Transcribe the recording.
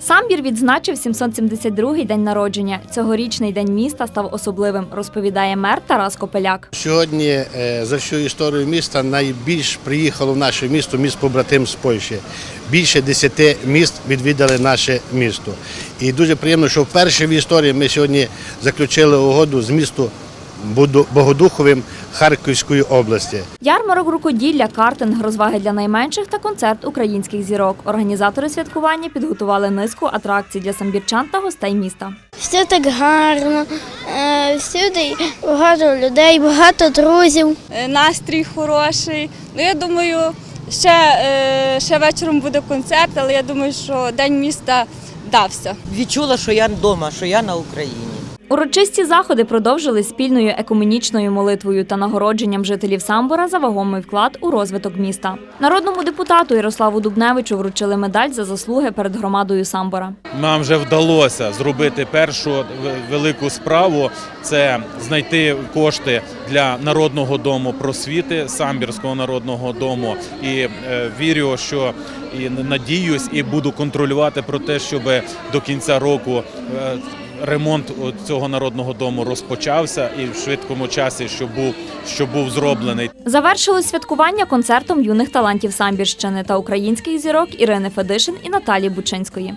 Самбір відзначив 772-й день народження. Цьогорічний день міста став особливим, розповідає мер Тарас Копеляк. Сьогодні е, за всю історію міста найбільш приїхало в наше місто міст побратим з Польщі. Більше десяти міст відвідали наше місто. І дуже приємно, що вперше в історії ми сьогодні заключили угоду з містом Богодуховим Харківської області. Ярмарок рукоділля, картинг, розваги для найменших та концерт українських зірок. Організатори святкування підготували низку атракцій для самбірчан та гостей міста. Все так гарно, е, всюди багато людей, багато друзів. Е, настрій хороший. Ну я думаю, ще, е, ще вечором буде концерт, але я думаю, що день міста вдався. відчула, що я вдома, що я на Україні. Урочисті заходи продовжили спільною екуменічною молитвою та нагородженням жителів Самбора за вагомий вклад у розвиток міста. Народному депутату Ярославу Дубневичу вручили медаль за заслуги перед громадою Самбора. Нам вже вдалося зробити першу велику справу це знайти кошти для народного дому просвіти, самбірського народного дому. І е, вірю, що і надіюсь, і буду контролювати про те, щоб до кінця року. Ремонт цього народного дому розпочався і в швидкому часі, що був, що був зроблений. Завершили святкування концертом юних талантів Самбірщини та українських зірок Ірини Федишин і Наталії Бучинської.